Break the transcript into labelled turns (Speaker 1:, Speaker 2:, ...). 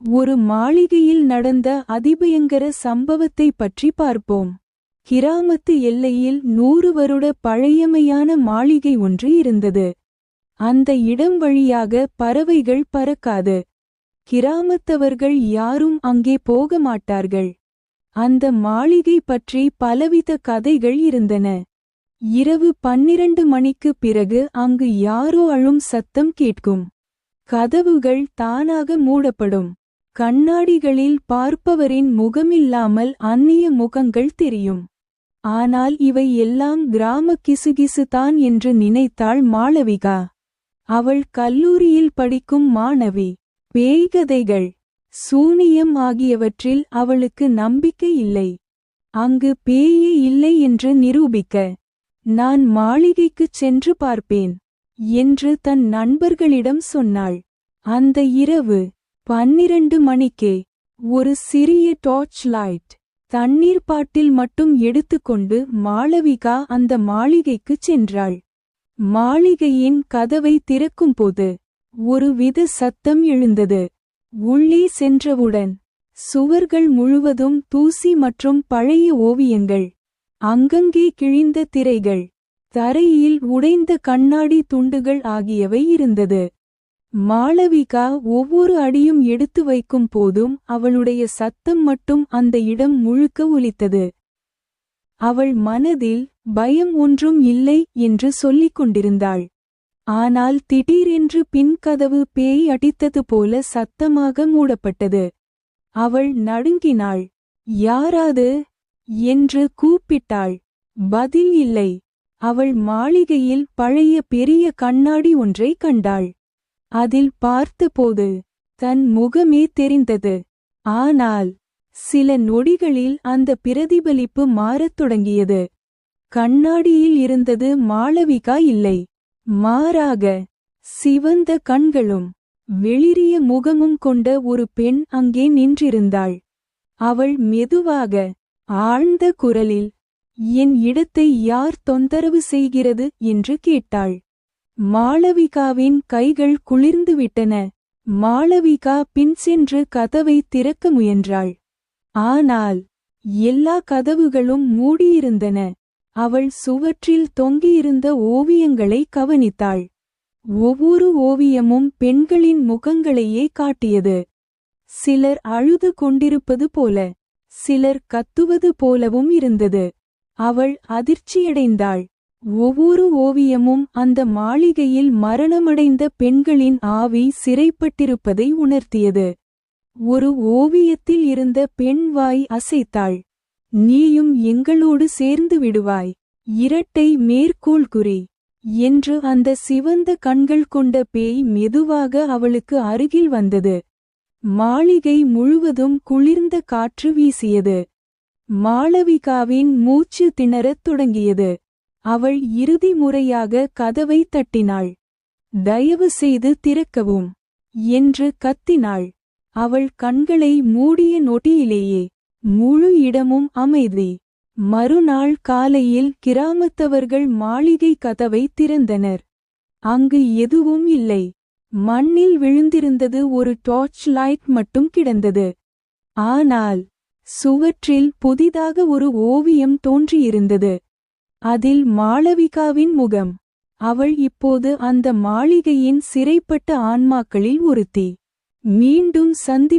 Speaker 1: ஒரு மாளிகையில் நடந்த அதிபயங்கர சம்பவத்தை பற்றி பார்ப்போம். கிராமத்து எல்லையில் நூறு வருட பழையமையான மாளிகை ஒன்று இருந்தது. அந்த இடம் வழியாக பறவைகள் பறக்காது. கிராமத்தவர்கள் யாரும் அங்கே போக மாட்டார்கள். அந்த மாளிகை பற்றி பலவித கதைகள் இருந்தன. இரவு பன்னிரண்டு மணிக்கு பிறகு அங்கு யாரோ அழும் சத்தம் கேட்கும். கதவுகள் தானாக மூடப்படும். கண்ணாடிகளில் பார்ப்பவரின் முகமில்லாமல் அந்நிய முகங்கள் தெரியும். ஆனால் இவை எல்லாம் கிராம கிசுகிசு தான் என்று நினைத்தாள் மாளவிகா. அவள் கல்லூரியில் படிக்கும் மாணவி. பேய்கதைகள் சூனியம் ஆகியவற்றில் அவளுக்கு நம்பிக்கை இல்லை. அங்கு பேயே இல்லை என்று நிரூபிக்க நான் மாளிகைக்குச் சென்று பார்ப்பேன் என்று தன் நண்பர்களிடம் சொன்னாள். அந்த இரவு பன்னிரண்டு மணிக்கே ஒரு சிறிய டார்ச் லைட் தண்ணீர் பாட்டில் மட்டும் எடுத்துக்கொண்டு மாளவிகா அந்த மாளிகைக்குச் சென்றாள். மாளிகையின் கதவை திறக்கும்போது ஒருவித சத்தம் எழுந்தது. உள்ளே சென்றவுடன் சுவர்கள் முழுவதும் தூசி மற்றும் பழைய ஓவியங்கள் அங்கங்கே கிழிந்த திரைகள் தரையில் உடைந்த கண்ணாடி துண்டுகள் ஆகியவை இருந்தது. மாளவிகா ஒவ்வொரு அடியும் எடுத்து வைக்கும் போதும் அவளுடைய சத்தம் மட்டும் அந்த இடம் முழுக்க ஒலித்தது. அவள் மனதில் பயம் ஒன்றும் இல்லை என்று சொல்லிக் கொண்டிருந்தாள். ஆனால் திடீரென்று பின்கதவு பேய் அடித்தது போல சத்தமாக மூடப்பட்டது. அவள் நடுங்கினாள். யாராது? என்று கூப்பிட்டாள். பதில் இல்லை. அவள் மாளிகையில் பழைய பெரிய கண்ணாடி ஒன்றை கண்டாள். அதில் பார்த்தபோது தன் முகமே தெரிந்தது. ஆனால் சில நொடிகளில் அந்த பிரதிபலிப்பு மாறத் தொடங்கியது. கண்ணாடியில் இருந்தது மாளவிகா இல்லை. மாறாக சிவந்த கண்களும் வெளிரிய முகமும் கொண்ட ஒரு பெண் அங்கே நின்றிருந்தாள். அவள் மெதுவாக ஆழ்ந்த குரலில் என் இடத்தை யார் தொந்தரவு செய்கிறது? என்று கேட்டாள். மாளவிகாவின் கைகள் குளிர்ந்துவிட்டன. மாளவிகா பின் சென்று கதவை திறக்க முயன்றாள். ஆனால் எல்லா கதவுகளும் மூடியிருந்தன. அவள் சுவற்றில் தொங்கியிருந்த ஓவியங்களை கவனித்தாள். ஒவ்வொரு ஓவியமும் பெண்களின் முகங்களையே காட்டியது. சிலர் அழுது கொண்டிருப்பது போல சிலர் கத்துவது போலவும் இருந்தது. அவள் அதிர்ச்சியடைந்தாள். ஒவ்வொரு ஓவியமும் அந்த மாளிகையில் மரணமடைந்த பெண்களின் ஆவி சிறைப்பட்டிருப்பதை உணர்த்தியது. ஒரு ஓவியத்தில் இருந்த பெண் வாய் அசைத்தாள். நீயும் எங்களோடு சேர்ந்து விடுவாய். இரட்டை மேற்கோள் குறி என்று அந்த சிவந்த கண்கள் கொண்ட பேய் மெதுவாக அவளுக்கு அருகில் வந்தது. மாளிகை முழுவதும் குளிர்ந்த காற்று வீசியது. மாளவிகாவின் மூச்சு திணறத் தொடங்கியது. அவள் இறுதி முறையாக கதவை தட்டினாள். தயவு செய்து திறக்கவும் என்று கத்தினாள். அவள் கண்களை மூடிய நொடியிலேயே முழு இடமும் அமைதி. மறுநாள் காலையில் கிராமத்தவர்கள் மாளிகை கதவை திறந்தனர். அங்கு எதுவும் இல்லை. மண்ணில் விழுந்திருந்தது ஒரு டார்ச் லைட் மட்டும் கிடந்தது. ஆனால் சுவற்றில் புதிதாக ஒரு ஓவியம் தோன்றியிருந்தது. அதில் மாளவிகாவின் முகம். அவள் இப்போது அந்த மாளிகையின் சிறைப்பட்ட ஆன்மாக்களில் ஒருத்தி. மீண்டும் சந்திப்